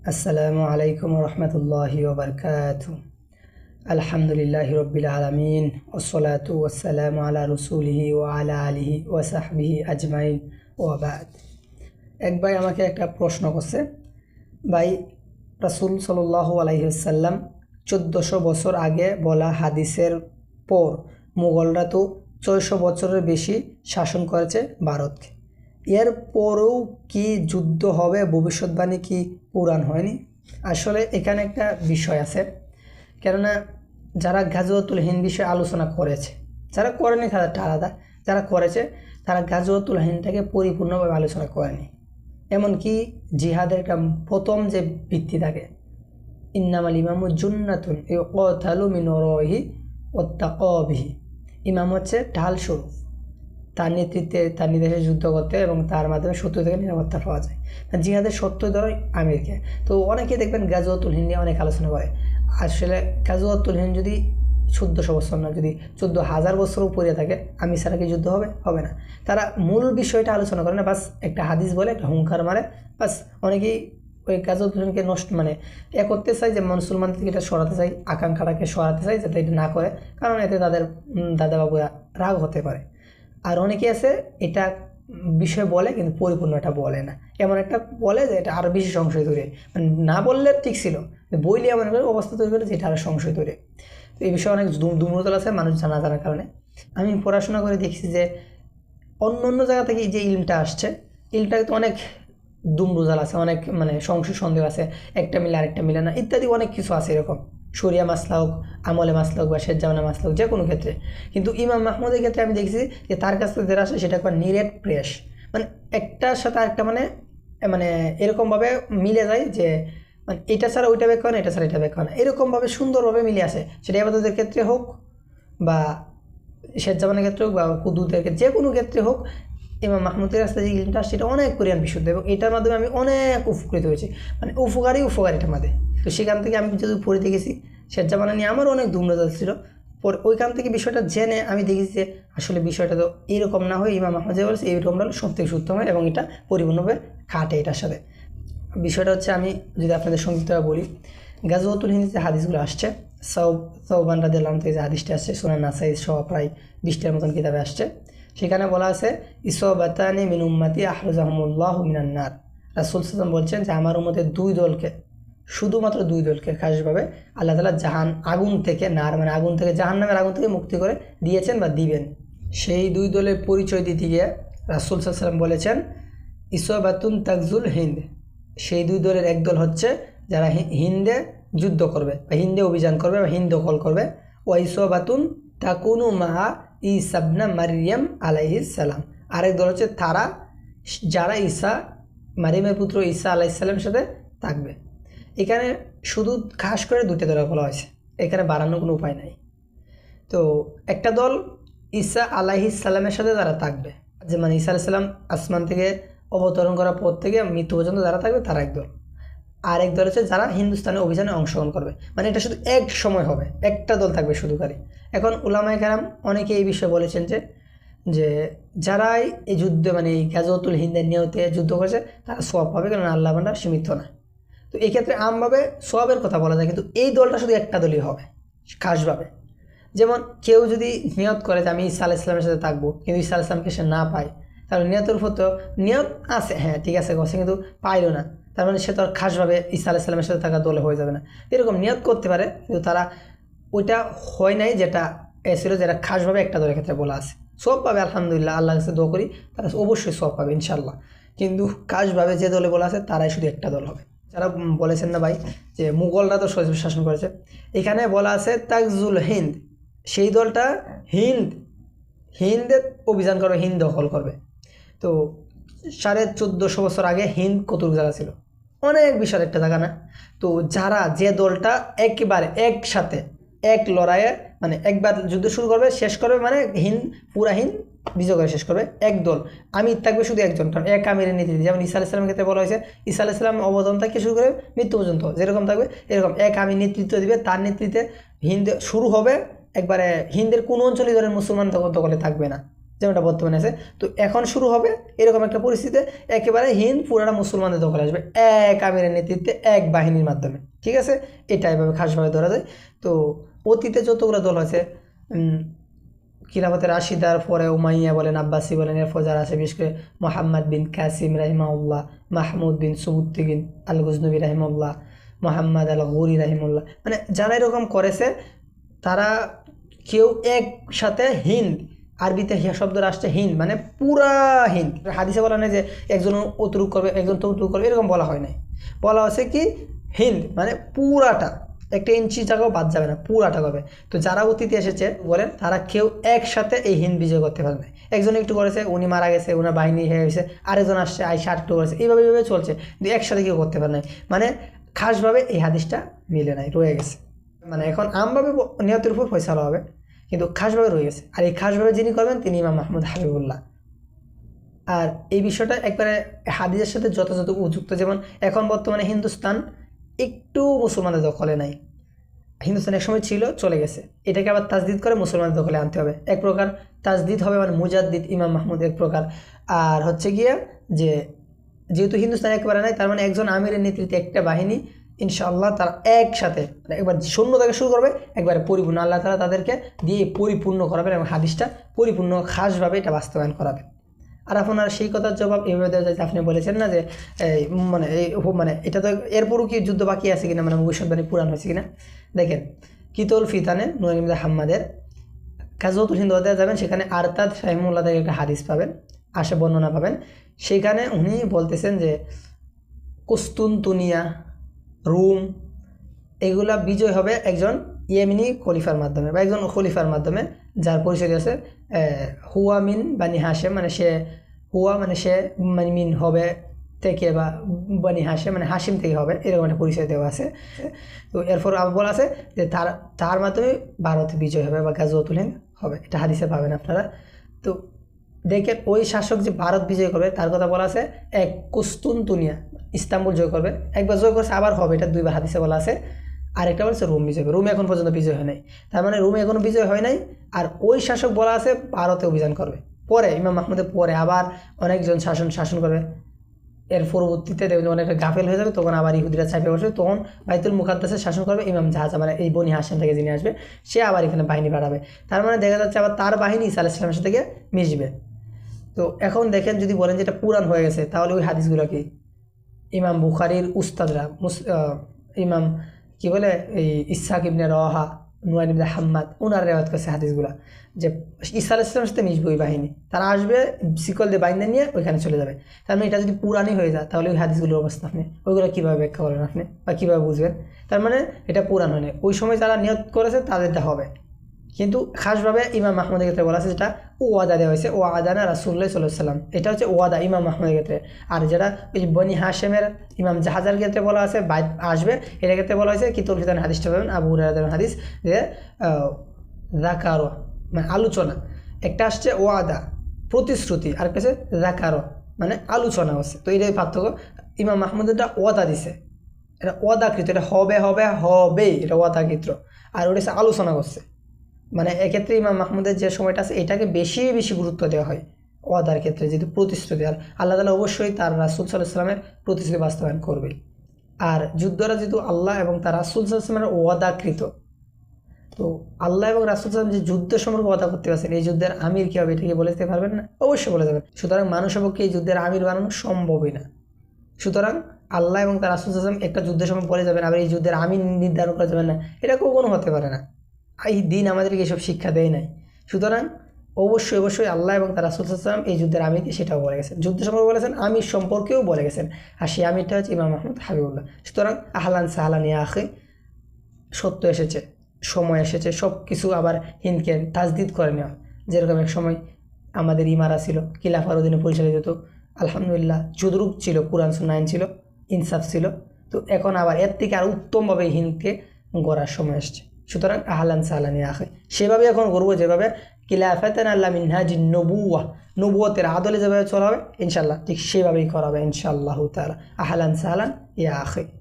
আসসালামু আলাইকুম রহমতুল্লাহি ওবরকাত আলহামদুলিল্লাহ রবিল আলমিন ওসলাতু ওসালাম আলা রসুলহি ও আলা আলিহি ওয়াসাহবিহি আজমাইন ওয়াবাদ এক ভাই আমাকে একটা প্রশ্ন করছে, ভাই, রাসুল সাল্লাহ আলাইসাল্লাম চোদ্দোশো বছর আগে বলা হাদিসের পর মুঘলরা তো ছয়শো বছরের বেশি শাসন করেছে ভারতকে এর পরেও কি যুদ্ধ হবে, ভবিষ্যৎবাণী কি পুরাণ হয়নি? আসলে এখানে একটা বিষয় আছে। কেননা যারা গাজওয়াতুল হিন্দ বিষয়ে আলোচনা করেছে, যারা করেনি তাদেরটা আলাদা। যারা করেছে, তারা গাজওয়াতুল হিন্দটাকে পরিপূর্ণভাবে আলোচনা করেনি। এমনকি জিহাদের একটা প্রথম যে ভিত্তি থাকে, ইন্নামাল ইমামু জুন্নাতুন মিন ওরাইহি ওয়াত্তাকাবিহি ইমাম হচ্ছে ঢাল স্বরূপ তার নেতৃত্বে তার নির্দেশে যুদ্ধ করতে এবং তার মাধ্যমে শত্রু থেকে নিরাপত্তা পাওয়া যায়। জিহাদের সত্য ধরো আমিরকে। তো অনেকেই দেখবেন গাজওয়াতুল হিন্দ নিয়ে অনেক আলোচনা করে। আসলে গাজওয়াতুল হিন্দ যদি চোদ্দোশো বছর না, যদি চোদ্দ হাজার বছর উপরে থাকে আমি ছাড়া কি যুদ্ধ হবে? হবে না। তারা মূল বিষয়টা আলোচনা করে না, বাস একটা হাদিস বলে, একটা হুঙ্কার মারে, বাস অনেকেই ওই গাজওয়াতুলকে নষ্ট মানে এ করতে চাই যে মুসলমান থেকে এটা সরাতে চাই আকাঙ্ক্ষাটাকে সরাতে চাই যাতে এটা না করে, কারণ এতে তাদের দাদা বাবুরা রাগ হতে পারে। আর অনেকে আছে, এটা বিষয় বলে কিন্তু পরিপূর্ণ এটা বলে না। এমন একটা বলে যে এটা আরও বেশি সংশয় তৈরি মানে না বললে ঠিক ছিল বইলে এমন একটা অবস্থা তৈরি করে যে এটা আরও সংশয় তৈরি তো এই বিষয়ে অনেক দুর্বলতা আছে মানুষ জানা জানার কারণে। আমি পড়াশোনা করে দেখছি যে অন্য অন্য জায়গা থেকে যে ইলমটা আসছে ইলমটা তো অনেক দুমরুজাল আছে, অনেক মানে সংশয় সন্দেহ আছে, একটা মিলে আরেকটা মিলে না, ইত্যাদি অনেক কিছু আছে এরকম। সরিয়া মাসলা হোক আমলে মাসলা হোক বা শেরজামানা মাসলা হোক যে কোনো ক্ষেত্রে। কিন্তু ইমাম মাহমুদের ক্ষেত্রে আমি দেখছি যে তার কাছ থেকে যেটা আসে সেটা একবার নিরেট প্রেস। মানে একটার সাথে আরেকটা মানে মানে এরকমভাবে মিলে যায় যে মানে এটা ছাড়া ওইটা ব্যাখ্যা না, এটা ছাড়া এটা ব্যাখ্যা না। এরকমভাবে সুন্দরভাবে মিলে আসে। সেটা আবাদতের ক্ষেত্রে হোক বা শেরজামানের ক্ষেত্রে হোক বা কুদুদের ক্ষেত্রে যে কোনো ক্ষেত্রে হোক ইমাম মাহমুদের কাছে যে ইলমটা সেটা অনেক কোরিয়ান বিশুদ্ধ এবং এটার মাধ্যমে আমি অনেক উপকৃত হয়েছি। মানে উপকারী উপকার এটার মাধ্যমে তো সেখান থেকে আমি যদি পড়ে দেখেছি শেরজামানা নিয়ে আমারও অনেক দুর্নজর ছিল। পর ওইখান থেকে বিষয়টা জেনে আমি দেখেছি যে আসলে বিষয়টা তো এরকম না হয় ইমাম আহমদ বলছে, এইরকমটা হলো সব থেকে সূত্র হয় এবং এটা পরিপূর্ণভাবে খাটে এটার সাথে। বিষয়টা হচ্ছে আমি যদি আপনাদের সংক্ষিপ্তভাবে বলি, গাজওয়াতুল হিন্দি যে হাদিসগুলো আসছে সৌবান রাদিয়াল্লাহু থেকে যে হাদিসটা আসছে সোনা নাসাই সহ প্রায় বিশটার মতন কিতাবে আসছে সেখানে বলা আছে ইসবাতানি মিন উম্মাতি মিনান্নার রাসুল সাল্লাম বলছেন যে, আমার মধ্যে দুই দলকে, শুধুমাত্র দুই দলকে খাসভাবে আল্লাহ তালা জাহান, আগুন থেকে নার মানে আগুন থেকে জাহান নামের আগুন থেকে মুক্তি করে দিয়েছেন বা দিবেন। সেই দুই দলের পরিচয় দিতে গিয়ে রাসুল সাল্লাম বলেছেন ইসবাতুন তাকজুল হিন্দ। সেই দুই দলের এক দল হচ্ছে যারা হিন্দে যুদ্ধ করবে বা হিন্দে অভিযান করবে বা হিন্দ দখল করবে। ও ইসবাতুন তাকুনু মাহা ই সাবনা মারিয়াম আলাইসালাম আরেক দল হচ্ছে তারা, যারা ঈসা, মারিয়ামের পুত্র ঈসা আলাইসাল্লামের সাথে থাকবে। এখানে শুধু খাস করে দুটো দল বলা হয়েছে। এখানে বাড়ানোর কোনো উপায় নাই। তো একটা দল ঈসা আলাইসাল্লামের সাথে তারা থাকবে যে মানে ঈসা আলাইসাল্লাম আসমান থেকে অবতরণ করার পর থেকে মৃত্যু পর্যন্ত যারা থাকবে তারা এক দল। আর এক দল হচ্ছে যারা হিন্দুস্তানের অভিযানে অংশগ্রহণ করবে। মানে এটা শুধু এক সময় হবে, একটা দল থাকবে শুধু খালি। এখন উলামায় কারাম অনেকে এই বিষয়ে বলেছেন যে যে যারাই এই যুদ্ধে মানে এই গাজতুল হিন্দের নিয়তে যুদ্ধ করেছে, তারা সব পাবে কারণ আল্লাহ বান্ডার সীমিত না। তো এই ক্ষেত্রে আমভাবে সবের কথা বলা যায়, কিন্তু এই দলটা শুধু একটা দলই হবে, খাসভাবে। যেমন কেউ যদি নিয়ত করে যে আমি ইসা আলাহ ইসলামের সাথে থাকব, কিন্তু ইসা আলাহ ইসলামকে সে না পায় তাহলে নিয়তের উপর তো নিয়ত আছে হ্যাঁ ঠিক আছে গছে কিন্তু পাইল না। তার মানে সে তো আর খাসভাবে ইসা আলাহ ইসলামের সাথে থাকা দলে হয়ে যাবে না। এরকম নিয়ত করতে পারে, কিন্তু তারা ওইটা হয় নাই যেটা এসেছিল যেটা খাসভাবে একটা দলের ক্ষেত্রে বলা আছে। সব পাবে, আলহামদুলিল্লাহ আল্লাহ কাছে দোয়া করি, তারা অবশ্যই সব পাবে ইনশাল্লাহ কিন্তু খাসভাবে যে দলে বলা আছে, তারাই শুধু একটা দল হবে। যারা বলেছেন না ভাই যে মুঘলরা তো শাসন করেছে, এখানে বলা আছে তাকজুল হিন্দ। সেই দলটা হিন্দ হিন্দে অভিযান করবে, হিন্দ দখল করবে। তো সাড়ে চোদ্দোশো বছর আগে হিন্দ কতটুকু জায়গা ছিল? অনেক বিশাল একটা জায়গা না? তো যারা যে দলটা একেবারে একসাথে, এক লড়াইয়ে মানে একবার যুদ্ধ শুরু করবে, শেষ করবে মানে হিন্দ, পুরা হিন্দ বিজয় করে শেষ করবে, এক দল। আমি থাকবে শুধু একজন, কারণ এক আমিরের নীতি যেমন ইসা আলাইসলামের ক্ষেত্রে বলা হয়েছে ইসা আলাইসলাম অবদান থেকে শুরু করে মৃত্যু পর্যন্ত, যেরকম থাকবে এরকম। এক আমির নেতৃত্ব দিবে, তার নেতৃত্বে হিন্দ শুরু হবে, একবারে হিন্দের কোনো অঞ্চলে ধরেন মুসলমান দখলে থাকবে না। যেমনটা বর্তমানে আছে। তো এখন শুরু হবে এরকম একটা পরিস্থিতিতে একেবারে হিন্দ পুরাটা মুসলমানদের দখলে আসবে। এক আমিরের নেতৃত্বে, এক বাহিনীর মাধ্যমে। ঠিক আছে? এটা এভাবে খাসভাবে ধরা যায়। তো অতীতে যতগুলো দল আছে খিলাফতে রাশিদার পরে উমাইয়া বলেন, আব্বাসি বলেন, এরপর যারা আছে, বিশেষ করে মোহাম্মদ বিন কাসিম রাহিমাউল্লাহ মাহমুদ বিন সুবুদ্দিন আল গুজনবী রাহিমাউল্লাহ মোহাম্মদ আল গৌরি রাহিমুল্লাহ মানে যারা এরকম করেছে, তারা কেউ একসাথে হিন্দ আরবিতে হিয়া শব্দ আসছে হিন্দ মানে পুরা হিন্দ। হাদিসে বলা নেই যে একজন অতরুক করবে, একজন তৌতুক করবে, এরকম বলা হয় নাই। বলা হচ্ছে কি, হিন্দ মানে পুরাটা, একটা ইঞ্চি জায়গাও বাদ যাবে না, পুরাটা হবে তো যারা অতীতে এসেছে, বলেন, তারা কেউ একসাথে এই হিন্দ বিজয় করতে পারবে একজন একটু করেছে, উনি মারা গেছে, উনার বাহিনী হয়ে গেছে, আরেকজন আসছে আই একটু করেছে, এইভাবে এইভাবে চলছে। কিন্তু একসাথে কেউ করতে পারে নাই। মানে খাসভাবে এই হাদিসটা মিলে নাই, রয়ে গেছে। মানে এখন আমভাবে নিহতের উপর ফয়সালা হবে। কিন্তু খাসভাবে রয়ে গেছে। আর এই খাসভাবে যিনি করবেন, তিনি ইমাম মাহমুদ হাবিবুল্লাহ। আর এই বিষয়টা একবারে হাদিসের সাথে যথাযথ উপযুক্ত। যেমন এখন বর্তমানে হিন্দুস্তান একটু মুসলমানদের দখলে নাই। হিন্দুস্তান এক সময় ছিল, চলে গেছে। এটাকে আবার তাজদিদ করে মুসলমানদের দখলে আনতে হবে। এক প্রকার তাজদিদ হবে মানে মুজাদ্দিদ, ইমাম মাহমুদ এক প্রকার। আর হচ্ছে গিয়ে যে, যেহেতু হিন্দুস্তান একেবারে নাই, তার মানে একজন আমিরের নেতৃত্বে একটা বাহিনী ইনশাআল্লাহ তারা একসাথে একবার শূন্য থেকে শুরু করবে, একবারে পরিপূর্ণ। আল্লাহ তালা তাদেরকে দিয়ে পরিপূর্ণ করাবেন এবং হাদিসটা পরিপূর্ণ খাসভাবে এটা বাস্তবায়ন করাবেন। আর আপনার সেই কথার জবাব এইভাবে দেওয়া যায় আপনি বলেছেন না যে মানে এই মানে এটা তো এরপরও কি যুদ্ধ বাকি আছে কিনা? মানে ভবিষ্যৎবাণী পুরাণ হয়েছে কিনা? দেখেন, কিতল ফিতানে নুরিমদা হাম্মাদের কাজতুল হিন্দু দেওয়া যাবেন, সেখানে আরতাদ সাহিমুল্লাহ থেকে একটা হাদিস পাবেন আসে বর্ণনা পাবেন। সেখানে উনি বলতেছেন যে, কুস্তুনতুনিয়া রুম এগুলা বিজয় হবে একজন ইয়েমিনি খলিফার মাধ্যমে বা একজন খলিফার মাধ্যমে, যার পরিচয় আছে হুয়া মিন বানি হাসেম মানে সে হুয়া মানে সে মানে মিন হবে থেকে বা বানি হাসে মানে হাসিম থেকে হবে, এরকম একটা পরিচয় দেওয়া আছে। তো এরপর আবার বলা আছে যে তার তার মাধ্যমে ভারত বিজয় হবে বা গাজওয়াতুল হিন্দ হবে। এটা হাদিসে পাবেন আপনারা। তো দেখেন ওই শাসক যে ভারত বিজয় করবে, তার কথা বলা আছে, এক কুস্তুনতুনিয়া ইস্তাম্বুল জয় করবে। একবার জয় করছে, আবার হবে, এটা দুইবার হাদিসে বলা আছে। আরেকটা বলছে, রোম বিজয় রোম এখন পর্যন্ত বিজয় হয় নাই। তার মানে রোমে এখনও বিজয় হয় নাই, আর ওই শাসক বলা আছে, ভারতে অভিযান করবে। পরে, ইমাম মাহমুদের পরে আবার অনেকজন শাসন শাসন করবে। এর পরবর্তীতে দেখবেন যখন একটা গাফেল হয়ে যাবে, তখন আবার ইহুদিরা চাপে বসবে, তখন বাইতুল মুকাদ্দাসে শাসন করবে, ইমাম জাহাজ মানে এই বনি হাসান থেকে যিনি আসবে, সে আবার এখানে বাহিনী বাড়াবে। তার মানে দেখা যাচ্ছে আবার তার বাহিনী ইসা আলাইসলামের সাথে মিশবে। তো এখন দেখেন যদি বলেন যে এটা পুরাণ হয়ে গেছে, তাহলে ওই হাদিসগুলো কি? ইমাম বুখারির উস্তাদরা, মুস- ইমাম কি বলে? এই ইসাক ইবনে রহা নুয়ান ইবনে হাম্মাদ ওনার রেওয়াত করছে হাদিসগুলা যে ঈসা আলাহ ইসলামের সাথে মিশবে ওই বাহিনী। তারা আসবে, শিকল দিয়ে বাইন্দে নিয়ে ওইখানে চলে যাবে। তার মানে এটা যদি পুরানি হয়ে যায়, তাহলে ওই হাদিসগুলোর অবস্থা আপনি, ওইগুলো কীভাবে ব্যাখ্যা করেন আপনি? বা কীভাবে বুঝবেন? তার মানে এটা পুরাণ হয় না ওই সময় যারা নিয়ত করেছে, তাদেরটা হবে। কিন্তু খাসভাবে ইমাম মাহমুদের ক্ষেত্রে বলা আছে যেটা ওয়াদা দেওয়া হয়েছে ও না রাসুল্লাহ সাল্লাম এটা হচ্ছে ওয়াদা ইমাম মাহমুদের ক্ষেত্রে। আর যেটা ওই বনি হাশেমের ইমাম জাহাজার ক্ষেত্রে বলা আছে আসবে এটার ক্ষেত্রে বলা হয়েছে কিতুল ফিতান হাদিসটা পাবেন আবু হুরায়রার হাদিস যে রাকারো মানে আলোচনা। একটা আসছে ওয়াদা, প্রতিশ্রুতি, আর হচ্ছে রাকারো মানে আলোচনা হচ্ছে। তো এটাই পার্থক্য। ইমাম মাহমুদেরটা ওয়াদা দিছে। এটা ওয়াদাকৃত, এটা হবে হবে হবে এটা ওয়াদাকৃত। আর ওটা আলোচনা করছে। মানে এক্ষেত্রে ইমাম মাহমুদের যে সময়টা আছে, এটাকে বেশি বেশি গুরুত্ব দেওয়া হয় ওয়াদার ক্ষেত্রে, যেহেতু প্রতিশ্রুতি। আর আল্লাহ তালা অবশ্যই তার রাসুল সাল্লাহ প্রতিশ্রুতি বাস্তবায়ন করবে আর যুদ্ধরা যেহেতু আল্লাহ এবং তার রাসুল সাল্লামের ওয়াদাকৃত, তো আল্লাহ এবং রাসুল সাল্লাম যে যুদ্ধ সম্পর্কে ওয়াদা করতে পারছেন, এই যুদ্ধের আমির কী হবে, এটাকে বলে দিতে পারবেন না? অবশ্যই বলে যাবেন সুতরাং মানুষের পক্ষে এই যুদ্ধের আমির বানানো সম্ভবই না। সুতরাং আল্লাহ এবং তার রাসুল সাল্লাম একটা যুদ্ধের সময় বলে যাবেন, আবার এই যুদ্ধের আমির নির্ধারণ করা যাবে না। এটা কখনো হতে পারে না। এই দিন আমাদেরকে এসব শিক্ষা দেয় নাই। সুতরাং অবশ্যই অবশ্যই আল্লাহ এবং তার রাসুলাম এই যুদ্ধের আমিরকে সেটাও বলে গেছেন। যুদ্ধ সম্পর্কে বলেছেন, আমির সম্পর্কেও বলে গেছেন। আর সেই আমিরটা হচ্ছে ইমাম মাহমুদ হাবিবুল্লাহ। সুতরাং আহলান সাহলান ইয়াখে সত্য এসেছে, সময় এসেছে সব কিছু আবার হিন্দকে তাজদিদ করে নেওয়া। যেরকম এক সময় আমাদের ইমারা ছিল কিলাফার অধীনে পরিচালিত হতো। আলহামদুলিল্লাহ যদরুক ছিল, কোরআন সুনায়ন ছিল, ইনসাফ ছিল। তো এখন আবার এর থেকে আর উত্তমভাবে হিন্দকে গড়ার সময় এসছে। সুতরাং আহলান সাহলানি আখে। সেভাবে এখন করব যেভাবে কিলাফাতেন আল্লাহ মিনহাজিন নবুয়া নবুয়তের আদলে যেভাবে চলা হবে ইনশাল্লাহ ঠিক সেভাবেই করা হবে ইনশাআল্লাহ তালা আহলান সাহলান ইয়া আখে।